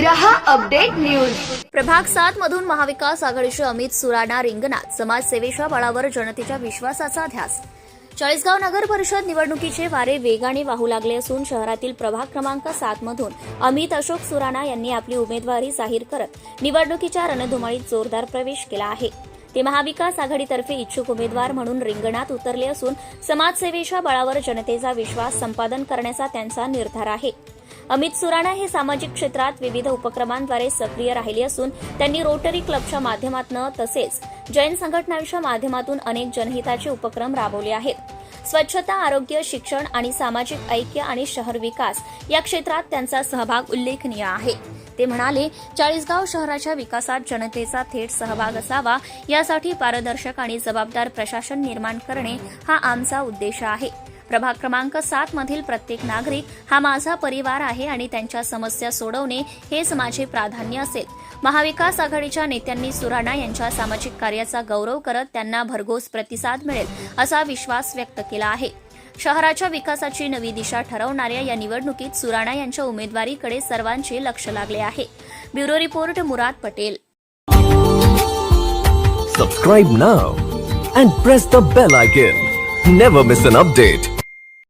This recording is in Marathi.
रहा अपडेट न्यूज. प्रभाग सात मधून महाविकास आघाडीचे अमित सुराणा रिंगणात. समाजसेवेच्या बळावर जनतेच्या विश्वासाचा ध्यास. चाळीसगाव नगर परिषद निवडणुकीचे वारे वेगाने वाहू लागले असून शहरातील प्रभाग क्रमांक सात मधून अमित अशोक सुराणा यांनी आपली उमेदवारी जाहीर करत निवडणुकीच्या रणधुमाळीत जोरदार प्रवेश केला आहे. ते महाविकास आघाडीतर्फे इच्छुक उमेदवार म्हणून रिंगणात उतरले असून समाजसेवेच्या बळावर जनतेचा विश्वास संपादन करण्याचा त्यांचा निर्धार आहे. अमित सुराणा हे सामाजिक क्षेत्रात विविध उपक्रमांद्वारे सक्रिय राहिले असून त्यांनी रोटरी क्लबच्या माध्यमातून तसेच जैन संघटनांच्या माध्यमातून अनेक जनहिताचे उपक्रम राबवले आहेत. स्वच्छता आरोग्य शिक्षण आणि सामाजिक ऐक्य आणि शहर विकास या क्षेत्रात त्यांचा सहभाग उल्लेखनीय आहे. ते म्हणाले चाळीसगाव शहराच्या विकासात जनतेचा थेट सहभाग असावा यासाठी पारदर्शक आणि जबाबदार प्रशासन निर्माण करणे हा आमचा उद्देश आहे. प्रभाग क्रमांक सात मधील प्रत्येक नागरिक हा माझा परिवार आहे आणि त्यांच्या समस्या सोडवणे हेच माझे प्राधान्य असेल. महाविकास आघाडीच्या नेत्यांनी सुराणा यांच्या सामाजिक कार्याचा गौरव करत त्यांना भरघोस प्रतिसाद मिळेल असा विश्वास व्यक्त केला आहे. शहराच्या विकासाची नवी दिशा ठरवणाऱ्या या निवडणुकीत सुराणा यांच्या उमेदवारीकडे सर्वांचे लक्ष लागले आहे. Bureau report Murad Patel. Subscribe now and press the bell icon never miss an update